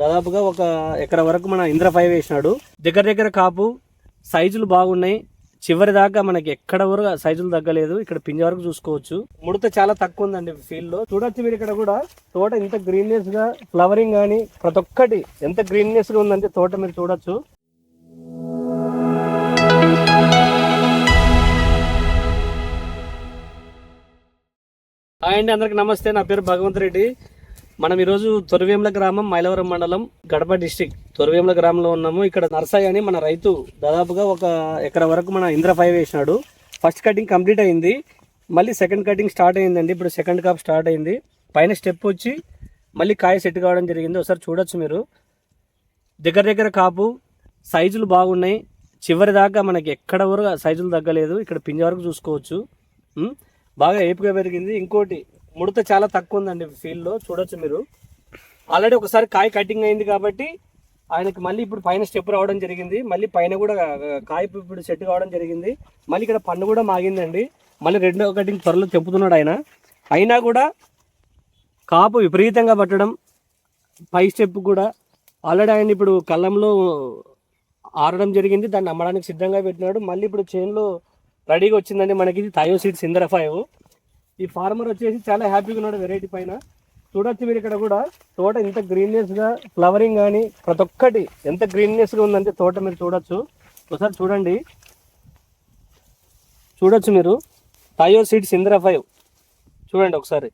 దాదాపుగా ఒక ఎకర వరకు మన ఇంద్ర ఫైవ్ వేసినాడు. దగ్గర దగ్గర కాపు సైజులు బాగున్నాయి. చివరి దాకా మనకి ఎక్కడ వరకు సైజులు తగ్గలేదు. ఇక్కడ పింజ వరకు చూసుకోవచ్చు. ముడత చాలా తక్కువ ఉందండి ఫీల్డ్లో. చూడొచ్చు మీరు ఇక్కడ కూడా. తోట ఇంత గ్రీన్నెస్గా ఫ్లవరింగ్ కానీ ప్రతి ఒక్కటి ఎంత గ్రీన్నెస్గా ఉందంటే తోట మీరు చూడొచ్చు. హాయ్ అండి అందరికి నమస్తే. నా పేరు భగవంత్ రెడ్డి. మనం ఈరోజు తొరవేముల గ్రామం మైలవరం మండలం గడప డిస్టిక్ తొరవేముల గ్రామంలో ఉన్నాము. ఇక్కడ నర్సయ్య అని మన రైతు దాదాపుగా ఒక ఎకర వరకు మన ఇంద్ర ఫైవ్ వేసినాడు. ఫస్ట్ కటింగ్ కంప్లీట్ అయింది. మళ్ళీ సెకండ్ కటింగ్ స్టార్ట్ అయిందండి. ఇప్పుడు సెకండ్ కాప్ స్టార్ట్ అయింది. పైన స్టెప్ వచ్చి మళ్ళీ కాయ సెట్ కావడం జరిగింది. ఒకసారి చూడొచ్చు మీరు. దగ్గర దగ్గర కాపు సైజులు బాగున్నాయి. చివరి దాకా మనకి ఎక్కడ వరకు సైజులు తగ్గలేదు. ఇక్కడ పింజ వరకు చూసుకోవచ్చు. బాగా ఏపుగా పెరిగింది. ఇంకోటి ముడత చాలా తక్కువ ఉందండి ఫీల్డ్లో చూడొచ్చు మీరు. ఆల్రెడీ ఒకసారి కాయ కటింగ్ అయింది కాబట్టి ఆయనకి మళ్ళీ ఇప్పుడు పైన స్టెప్ రావడం జరిగింది. మళ్ళీ పైన కూడా కాయ ఇప్పుడు సెట్ కావడం జరిగింది. మళ్ళీ ఇక్కడ పన్ను కూడా మాగిందండి. మళ్ళీ రెండో కటింగ్ త్వరలో చెప్పుతున్నాడు ఆయన. అయినా కూడా కాపు విపరీతంగా పట్టడం పై స్టెప్ కూడా ఆల్రెడీ ఆయన ఇప్పుడు కళ్ళంలో ఆరడం జరిగింది. దాన్ని అమ్మడానికి సిద్ధంగా పెట్టినాడు. మళ్ళీ ఇప్పుడు చైన్లో రెడీగా వచ్చిందండి. మనకి ఇది థయో సీడ్స్ ఇందర ఫైవ్ ఈ ఫార్మర్ వచ్చేసి చాలా హ్యాపీగా ఉన్నాడు వెరైటీ పైన. చూడొచ్చు మీరు ఇక్కడ కూడా తోట ఇంత గ్రీన్నెస్గా ఫ్లవరింగ్ కానీ ప్రతి ఒక్కటి ఎంత గ్రీన్నెస్గా ఉందంటే తోట మీరు చూడొచ్చు. ఒకసారి చూడండి. చూడొచ్చు మీరు. థయో సీడ్స్ ఇంద్ర ఫైవ్ చూడండి ఒకసారి.